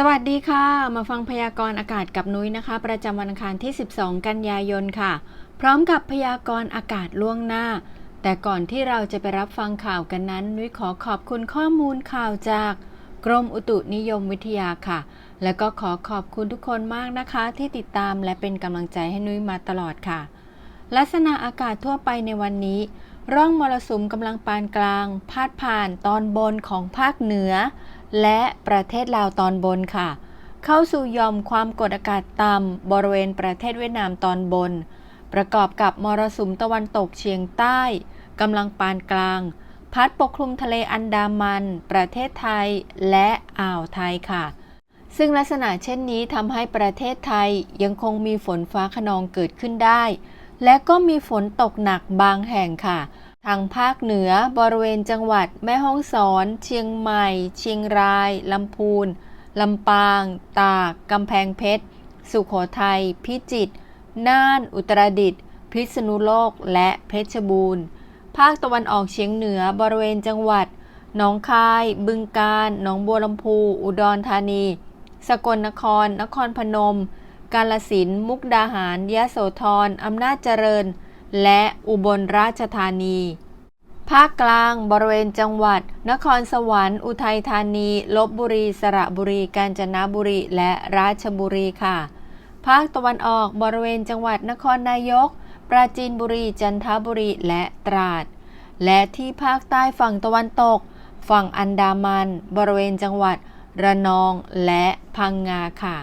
สวัสดีค่ะ มาฟังพยากรณ์อากาศกับนุ้ยนะคะ ประจำวันอังคารที่ 12 กันยายนค่ะ พร้อมกับพยากรณ์อากาศล่วงหน้า แต่ก่อนที่เราจะไปรับฟังข่าวกันนั้น นุ้ยขอขอบคุณข้อมูลข่าวจากกรมอุตุนิยมวิทยาค่ะ และก็ขอขอบคุณทุกคนมากนะคะ ที่ติดตามและเป็นกำลังใจให้นุ้ยมาตลอดค่ะ ลักษณะอากาศทั่วไปในวันนี้ ร่องมรสุมกำลังปานกลาง พาดผ่านตอนบนของภาคเหนือ และประเทศลาวตอนบนค่ะ เข้าสู่ยอมความกดอากาศต่ำบริเวณประเทศเวียดนามตอนบน ประกอบกับมรสุมตะวันตกเฉียงใต้กำลังปานกลาง พัดปกคลุมทะเลอันดามัน ประเทศไทยและอ่าวไทยค่ะ ซึ่งลักษณะเช่นนี้ทำให้ประเทศไทยยังคงมีฝนฟ้าขนองเกิดขึ้นได้และก็มีฝนตกหนักบางแห่งค่ะ ทางภาคเหนือบริเวณจังหวัดแม่ฮ่องสอน เชียงใหม่ เชียงราย ลำพูน ลำปาง ตาก กำแพงเพชร สุขโขทัย พิจิตร น่าน อุตรดิตถ์ พิษณุโลก และเพชรบูรณ์ ภาคตะวันออกเฉียงเหนือบริเวณจังหวัด หนองคาย บึงกาฬ หนองบัวลำพู อุดรธานี สกลนคร นครพนม กาลสิน มุกดาหาร ยะโสธร อำนาจเจริญ และอุบลราชธานี ภาคกลางบริเวณจังหวัด นครสวรรค์ อุทัยธานี ลบบุรี สระบุรี กาญจนบุรี และราชบุรีค่ะ ภาคตะวันออกบริเวณจังหวัดนครนายก ปราจีนบุรี จันทบุรี และตราด และที่ภาคใต้ฝั่งตะวันตก ฝั่งอันดามัน บริเวณจังหวัด ระนอง และพังงาค่ะ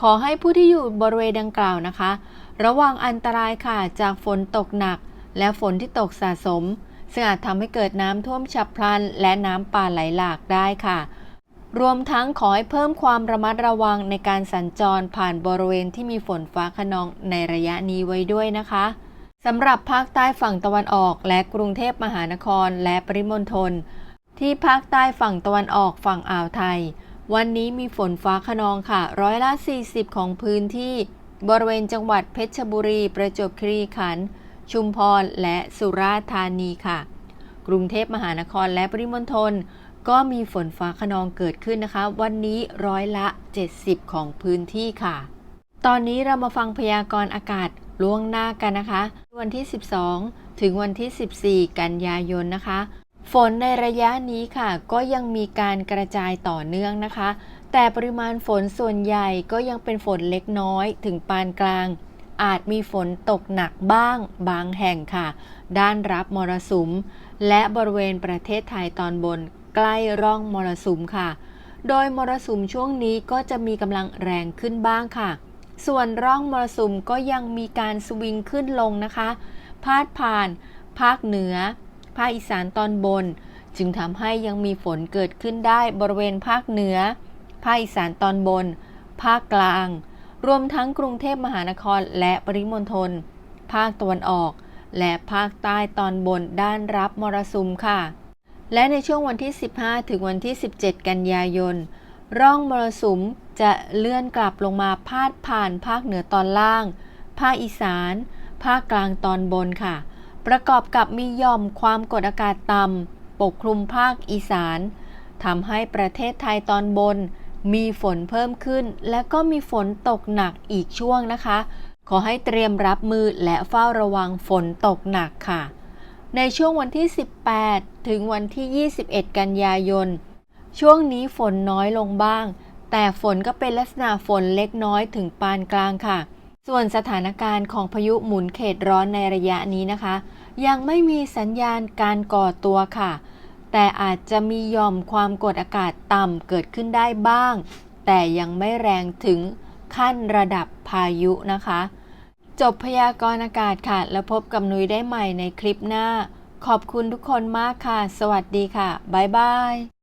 ขอให้ผู้ที่อยู่บริเวณดังกล่าวนะคะ ระวังอันตรายค่ะจากฝนตกหนัก และฝนที่ตกสะสม ซึ่งอาจทำให้เกิดน้ำท่วมฉับพลัน และน้ำป่าไหลหลากได้ค่ะ รวมทั้งขอให้เพิ่มความระมัดระวังในการสัญจรผ่านบริเวณที่มีฝนฟ้าขนองในระยะนี้ไว้ด้วยนะคะสำหรับภาคใต้ฝั่งตะวันออก และกรุงเทพมหานครและปริมณฑลที่ภาคใต้ฝั่งตะวันออกฝั่งอ่าวไทย วันนี้มีฝนฟ้าขนองค่ะ ร้อยละ 40 ของพื้นที่ บริเวณจังหวัดเพชรบุรี ประจวบคีรีขันธ์ชุมพร และสุราษฎร์ธานีค่ะ กรุงเทพมหานครและปริมณฑลก็มีฝนฟ้าขนองเกิดขึ้นนะคะ วันนี้ร้อยละ 70 ของพื้นที่ค่ะ ตอนนี้เรามาฟังพยากรณ์อากาศล่วงหน้ากันนะคะ วันที่ 12 ถึงวันที่ 14 กันยายนนะคะ ฝนในระยะนี้ค่ะ ก็ยังมีการกระจายต่อเนื่องนะคะ แต่ปริมาณฝนส่วนใหญ่ก็ยังเป็นฝนเล็กน้อยถึงปานกลาง อาจมีฝนตกหนักบ้างบางแห่งค่ะ ด้านรับมรสุม และบริเวณประเทศไทยตอนบนใกล้ร่องมรสุมค่ะ โดยมรสุมช่วงนี้ก็จะมีกำลังแรงขึ้นบ้างค่ะ ส่วนร่องมรสุมก็ยังมีการสวิงขึ้นลงนะคะ พาดผ่าน ภาคเหนือ ภาคอีสานตอนบน จึงทำให้ยังมีฝนเกิดขึ้นได้บริเวณภาคเหนือ ภาคอีสานตอนบน ภาคกลาง รวมทั้งกรุงเทพมหานครและปริมณฑล ภาคตะวันออก และภาคใต้ตอนบนด้านรับมรสุมค่ะ และในช่วงวันที่ 15 ถึงวันที่ 17 กันยายน ร่องมรสุมจะเลื่อนกลับลงมาพาดผ่านภาคเหนือตอนล่าง ภาคอีสาน ภาคกลางตอนบนค่ะ ประกอบกับมีย่อมความกดอากาศต่ำปกคลุมภาคอีสานทำให้ประเทศไทยตอนบน มีฝนเพิ่มขึ้น และก็มีฝนตกหนักอีกช่วงนะคะ ขอให้เตรียมรับมือและเฝ้าระวังฝนตกหนักค่ะ ในช่วงวันที่ 18 ถึงวันที่ 21 กันยายน ช่วงนี้ฝนน้อยลงบ้าง แต่ฝนก็เป็นลักษณะฝนเล็กน้อยถึงปานกลางค่ะ ส่วนสถานการณ์ของพายุหมุนเขตร้อนในระยะนี้นะคะ ยังไม่มีสัญญาณการก่อตัวค่ะ แต่อาจจะมีย่อมความกดอากาศต่ำเกิดขึ้นได้บ้าง แต่ยังไม่แรงถึงขั้นระดับพายุนะคะ จบพยากรณ์อากาศค่ะ แล้วพบกับนุ้ยได้ใหม่ในคลิปหน้า ขอบคุณทุกคนมากค่ะ สวัสดีค่ะ บ๊ายบาย